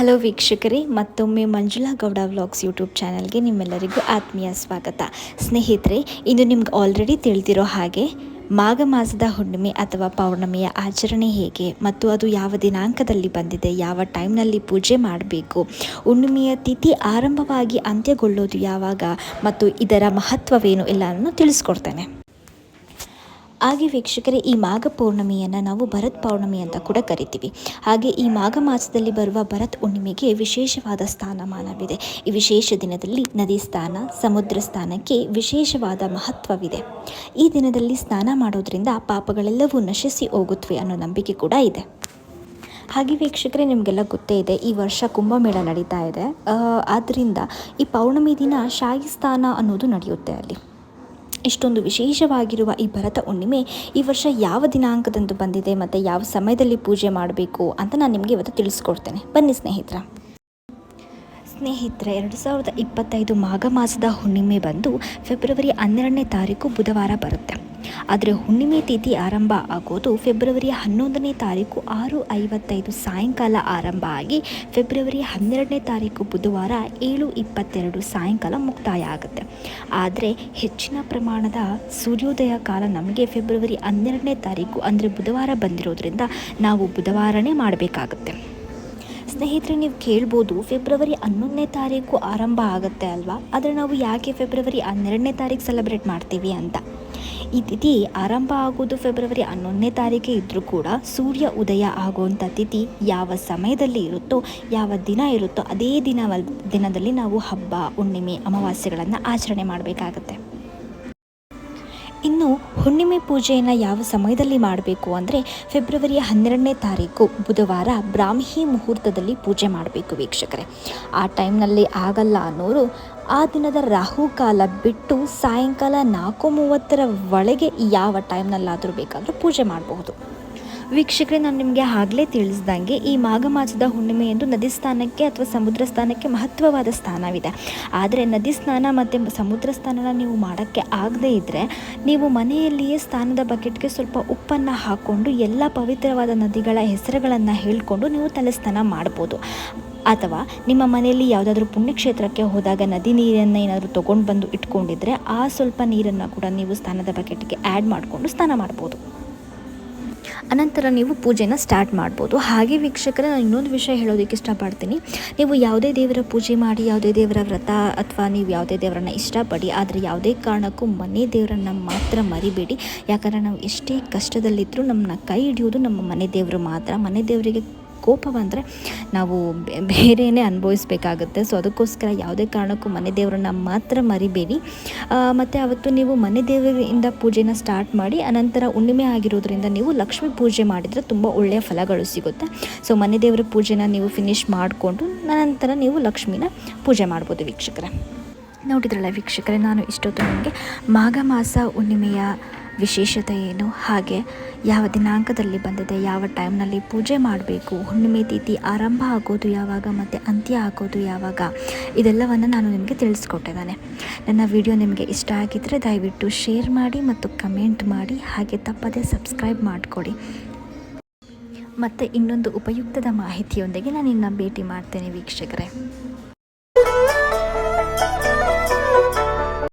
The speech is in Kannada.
ಹಲೋ ವೀಕ್ಷಕರೇ, ಮತ್ತೊಮ್ಮೆ ಮಂಜುಳಾ ಗೌಡ ವ್ಲಾಗ್ಸ್ ಯೂಟ್ಯೂಬ್ ಚಾನಲ್ಗೆ ನಿಮ್ಮೆಲ್ಲರಿಗೂ ಆತ್ಮೀಯ ಸ್ವಾಗತ. ಸ್ನೇಹಿತರೆ, ಇದು ನಿಮ್ಗೆ ಆಲ್ರೆಡಿ ತಿಳಿದಿರೋ ಹಾಗೆ ಮಾಘ ಮಾಸದ ಹುಣ್ಣಿಮೆ ಅಥವಾ ಪೌರ್ಣಮಿಯ ಆಚರಣೆ ಹೇಗೆ ಮತ್ತು ಅದು ಯಾವ ದಿನಾಂಕದಲ್ಲಿ ಬಂದಿದೆ, ಯಾವ ಟೈಮ್ನಲ್ಲಿ ಪೂಜೆ ಮಾಡಬೇಕು, ಹುಣ್ಣಿಮೆಯ ತಿಥಿ ಆರಂಭವಾಗಿ ಅಂತ್ಯಗೊಳ್ಳೋದು ಯಾವಾಗ ಮತ್ತು ಇದರ ಮಹತ್ವವೇನು ಎಲ್ಲನೂ ತಿಳಿಸ್ಕೊಡ್ತೇನೆ. ಹಾಗೆ ವೀಕ್ಷಕರೇ, ಈ ಮಾಘ ಪೌರ್ಣಮಿಯನ್ನು ನಾವು ಭರತ್ ಪೌರ್ಣಮಿ ಅಂತ ಕೂಡ ಕರಿತೀವಿ. ಹಾಗೆ ಈ ಮಾಘ ಮಾಸದಲ್ಲಿ ಬರುವ ಭರತ್ ಹುಣ್ಣಿಮೆಗೆ ವಿಶೇಷವಾದ ಸ್ಥಾನಮಾನವಿದೆ. ಈ ವಿಶೇಷ ದಿನದಲ್ಲಿ ನದಿ ಸ್ಥಾನ, ಸಮುದ್ರ ಸ್ಥಾನಕ್ಕೆ ವಿಶೇಷವಾದ ಮಹತ್ವವಿದೆ. ಈ ದಿನದಲ್ಲಿ ಸ್ನಾನ ಮಾಡೋದ್ರಿಂದ ಪಾಪಗಳೆಲ್ಲವೂ ನಶಿಸಿ ಹೋಗುತ್ತವೆ ಅನ್ನೋ ನಂಬಿಕೆ ಕೂಡ ಇದೆ. ಹಾಗೆ ವೀಕ್ಷಕರೇ, ನಿಮಗೆಲ್ಲ ಗೊತ್ತೇ ಇದೆ, ಈ ವರ್ಷ ಕುಂಭಮೇಳ ನಡೀತಾ ಇದೆ. ಆದ್ದರಿಂದ ಈ ಪೌರ್ಣಮಿ ದಿನ ಶಾಹಿ ಸ್ಥಾನ ಅನ್ನೋದು ನಡೆಯುತ್ತೆ ಅಲ್ಲಿ. ಇಷ್ಟೊಂದು ವಿಶೇಷವಾಗಿರುವ ಈ ಭರತ ಹುಣ್ಣಿಮೆ ಈ ವರ್ಷ ಯಾವ ದಿನಾಂಕದಂದು ಬಂದಿದೆ ಮತ್ತು ಯಾವ ಸಮಯದಲ್ಲಿ ಪೂಜೆ ಮಾಡಬೇಕು ಅಂತ ನಾನು ನಿಮಗೆ ಇವತ್ತು ತಿಳಿಸ್ಕೊಡ್ತೇನೆ. ಬನ್ನಿ ಸ್ನೇಹಿತರ. ಸ್ನೇಹಿತರೆ, ಎರಡು ಸಾವಿರದ ಇಪ್ಪತ್ತೈದು ಮಾಘ ಮಾಸದ ಹುಣ್ಣಿಮೆ ಬಂದು ಫೆಬ್ರವರಿ ಹನ್ನೆರಡನೇ ತಾರೀಕು ಬುಧವಾರ ಬರುತ್ತೆ. ಆದರೆ ಹುಣ್ಣಿಮೆ ತಿಥಿ ಆರಂಭ ಆಗೋದು ಫೆಬ್ರವರಿ ಹನ್ನೊಂದನೇ ತಾರೀಕು ಆರು ಐವತ್ತೈದು ಸಾಯಂಕಾಲ ಆರಂಭ ಆಗಿ ಫೆಬ್ರವರಿ ಹನ್ನೆರಡನೇ ತಾರೀಕು ಬುಧವಾರ ಏಳು ಇಪ್ಪತ್ತೆರಡು ಸಾಯಂಕಾಲ ಮುಕ್ತಾಯ ಆಗುತ್ತೆ. ಆದರೆ ಹೆಚ್ಚಿನ ಪ್ರಮಾಣದ ಸೂರ್ಯೋದಯ ಕಾಲ ನಮಗೆ ಫೆಬ್ರವರಿ ಹನ್ನೆರಡನೇ ತಾರೀಕು ಅಂದರೆ ಬುಧವಾರ ಬಂದಿರೋದ್ರಿಂದ ನಾವು ಬುಧವಾರನೇ ಮಾಡಬೇಕಾಗುತ್ತೆ. ಸ್ನೇಹಿತರೆ, ನೀವು ಕೇಳ್ಬೋದು, ಫೆಬ್ರವರಿ ಹನ್ನೊಂದನೇ ತಾರೀಕು ಆರಂಭ ಆಗುತ್ತೆ ಅಲ್ವಾ? ಆದರೆ ನಾವು ಯಾಕೆ ಫೆಬ್ರವರಿ ಹನ್ನೆರಡನೇ ತಾರೀಕು ಸೆಲೆಬ್ರೇಟ್ ಮಾಡ್ತೀವಿ ಅಂತ? ಈ ತಿಥಿ ಆರಂಭ ಆಗೋದು ಫೆಬ್ರವರಿ ಹನ್ನೊಂದನೇ ತಾರೀಕೆ ಇದ್ದರೂ ಕೂಡ ಸೂರ್ಯ ಉದಯ ಆಗುವಂಥ ತಿಥಿ ಯಾವ ಸಮಯದಲ್ಲಿ ಇರುತ್ತೋ, ಯಾವ ದಿನ ಇರುತ್ತೋ, ಅದೇ ದಿನ ದಿನದಲ್ಲಿ ನಾವು ಹಬ್ಬ, ಹುಣ್ಣಿಮೆ, ಅಮಾವಾಸ್ಯೆಗಳನ್ನು ಆಚರಣೆ ಮಾಡಬೇಕಾಗತ್ತೆ. ಹುಣ್ಣಿಮೆ ಪೂಜೆಯನ್ನು ಯಾವ ಸಮಯದಲ್ಲಿ ಮಾಡಬೇಕು ಅಂದರೆ ಫೆಬ್ರವರಿಯ ಹನ್ನೆರಡನೇ ತಾರೀಕು, ಬುಧವಾರ ಬ್ರಾಹ್ಮಿ ಮುಹೂರ್ತದಲ್ಲಿ ಪೂಜೆ ಮಾಡಬೇಕು ವೀಕ್ಷಕರೇ. ಆ ಟೈಮ್ನಲ್ಲಿ ಆಗಲ್ಲ ಅನ್ನೋರು ಆ ದಿನದ ರಾಹುಕಾಲ ಬಿಟ್ಟು ಸಾಯಂಕಾಲ ನಾಲ್ಕು ಮೂವತ್ತರ ಒಳಗೆ ಯಾವ ಟೈಮ್ನಲ್ಲಾದರೂ ಬೇಕಾದರೂ ಪೂಜೆ ಮಾಡಬಹುದು. ವೀಕ್ಷಕರೇ, ನಾನು ನಿಮಗೆ ಆಗಲೇ ತಿಳಿಸ್ದಂಗೆ ಈ ಮಾಘ ಮಾಸದ ಎಂದು ನದಿ ಸ್ಥಾನಕ್ಕೆ ಅಥವಾ ಸಮುದ್ರ ಸ್ಥಾನಕ್ಕೆ ಮಹತ್ವವಾದ ಸ್ಥಾನವಿದೆ. ಆದರೆ ನದಿ ಸ್ನಾನ ಮತ್ತು ಸಮುದ್ರ ಸ್ಥಾನನ ನೀವು ಮಾಡೋಕ್ಕೆ ಆಗದೇ ಇದ್ದರೆ ನೀವು ಮನೆಯಲ್ಲಿಯೇ ಸ್ನಾನದ ಬಕೆಟ್ಗೆ ಸ್ವಲ್ಪ ಉಪ್ಪನ್ನು ಹಾಕ್ಕೊಂಡು ಎಲ್ಲ ಪವಿತ್ರವಾದ ನದಿಗಳ ಹೆಸರುಗಳನ್ನು ಹೇಳಿಕೊಂಡು ನೀವು ತಲೆ ಸ್ನಾನ ಮಾಡ್ಬೋದು. ಅಥವಾ ನಿಮ್ಮ ಮನೆಯಲ್ಲಿ ಯಾವುದಾದ್ರೂ ಪುಣ್ಯಕ್ಷೇತ್ರಕ್ಕೆ ಹೋದಾಗ ನದಿ ನೀರನ್ನು ಏನಾದರೂ ತೊಗೊಂಡು ಬಂದು ಇಟ್ಕೊಂಡಿದ್ರೆ ಆ ಸ್ವಲ್ಪ ನೀರನ್ನು ಕೂಡ ನೀವು ಸ್ನಾನದ ಬಕೆಟ್ಗೆ ಆ್ಯಡ್ ಮಾಡಿಕೊಂಡು ಸ್ನಾನ ಮಾಡ್ಬೋದು. ಅನಂತರ ನೀವು ಪೂಜೆನ ಸ್ಟಾರ್ಟ್ ಮಾಡ್ಬೋದು. ಹಾಗೆ ವೀಕ್ಷಕರ, ನಾನು ಇನ್ನೊಂದು ವಿಷಯ ಹೇಳೋದಕ್ಕೆ ಇಷ್ಟಪಡ್ತೀನಿ. ನೀವು ಯಾವುದೇ ದೇವರ ಪೂಜೆ ಮಾಡಿ, ಯಾವುದೇ ದೇವರ ವ್ರತ ಅಥವಾ ನೀವು ಯಾವುದೇ ದೇವರನ್ನ ಇಷ್ಟಪಡಿ, ಆದರೆ ಯಾವುದೇ ಕಾರಣಕ್ಕೂ ಮನೆ ದೇವರನ್ನು ಮಾತ್ರ ಮರಿಬೇಡಿ. ಯಾಕಂದರೆ ನಾವು ಎಷ್ಟೇ ಕಷ್ಟದಲ್ಲಿದ್ದರೂ ನಮ್ಮನ್ನ ಕೈ ಹಿಡಿಯೋದು ನಮ್ಮ ಮನೆ ದೇವರು ಮಾತ್ರ. ಮನೆ ದೇವರಿಗೆ ಕೋಪ ಬಂದರೆ ನಾವು ಬೇರೆಯೇ ಅನುಭವಿಸ್ಬೇಕಾಗುತ್ತೆ. ಸೊ ಅದಕ್ಕೋಸ್ಕರ ಯಾವುದೇ ಕಾರಣಕ್ಕೂ ಮನೆ ದೇವರನ್ನ ಮಾತ್ರ ಮರಿಬೇಡಿ. ಮತ್ತು ಅವತ್ತು ನೀವು ಮನೆ ದೇವರಿಂದ ಪೂಜೆನ ಸ್ಟಾರ್ಟ್ ಮಾಡಿ, ಅನಂತರ ಹುಣ್ಣಿಮೆ ಆಗಿರೋದ್ರಿಂದ ನೀವು ಲಕ್ಷ್ಮೀ ಪೂಜೆ ಮಾಡಿದರೆ ತುಂಬ ಒಳ್ಳೆಯ ಫಲಗಳು ಸಿಗುತ್ತೆ. ಸೊ ಮನೆ ದೇವರ ಪೂಜೆನ ನೀವು ಫಿನಿಶ್ ಮಾಡಿಕೊಂಡು ನಂತರ ನೀವು ಲಕ್ಷ್ಮಿನ ಪೂಜೆ ಮಾಡ್ಬೋದು ವೀಕ್ಷಕರೇ. ನೋಡಿದ್ರಲ್ಲ ವೀಕ್ಷಕರೇ, ನಾನು ಇಷ್ಟೊತ್ತು ನಿಮಗೆ ಮಾಘ ಮಾಸ ಹುಣ್ಣಿಮೆಯ ವಿಶೇಷತೆ ಏನು? ಹಾಗೆ ಯಾವ ದಿನಾಂಕದಲ್ಲಿ ಬಂದಿದೆ? ಯಾವ ಟೈಮ್ನಲ್ಲಿ ಪೂಜೆ ಮಾಡಬೇಕು? ಹುಣ್ಣಿಮೆ ತಿಥಿ ಆರಂಭ ಆಗೋದು ಯಾವಾಗ ಮತ್ತು ಅಂತ್ಯ ಆಗೋದು ಯಾವಾಗ? ಇದೆಲ್ಲವನ್ನು ನಾನು ನಿಮಗೆ ತಿಳಿಸ್ಕೊಟ್ಟಿದ್ದಾನೆ. ನನ್ನ ವಿಡಿಯೋ ನಿಮಗೆ ಇಷ್ಟ ಆಗಿದ್ದರೆ ದಯವಿಟ್ಟು ಶೇರ್ ಮಾಡಿ ಮತ್ತು ಕಮೆಂಟ್ ಮಾಡಿ. ಹಾಗೆ ತಪ್ಪದೇ ಸಬ್ಸ್ಕ್ರೈಬ್ ಮಾಡಿಕೊಡಿ. ಮತ್ತು ಇನ್ನೊಂದು ಉಪಯುಕ್ತದ ಮಾಹಿತಿಯೊಂದಿಗೆ ನಾನು ಇನ್ನು ಭೇಟಿ ಮಾಡ್ತೇನೆ ವೀಕ್ಷಕರೇ.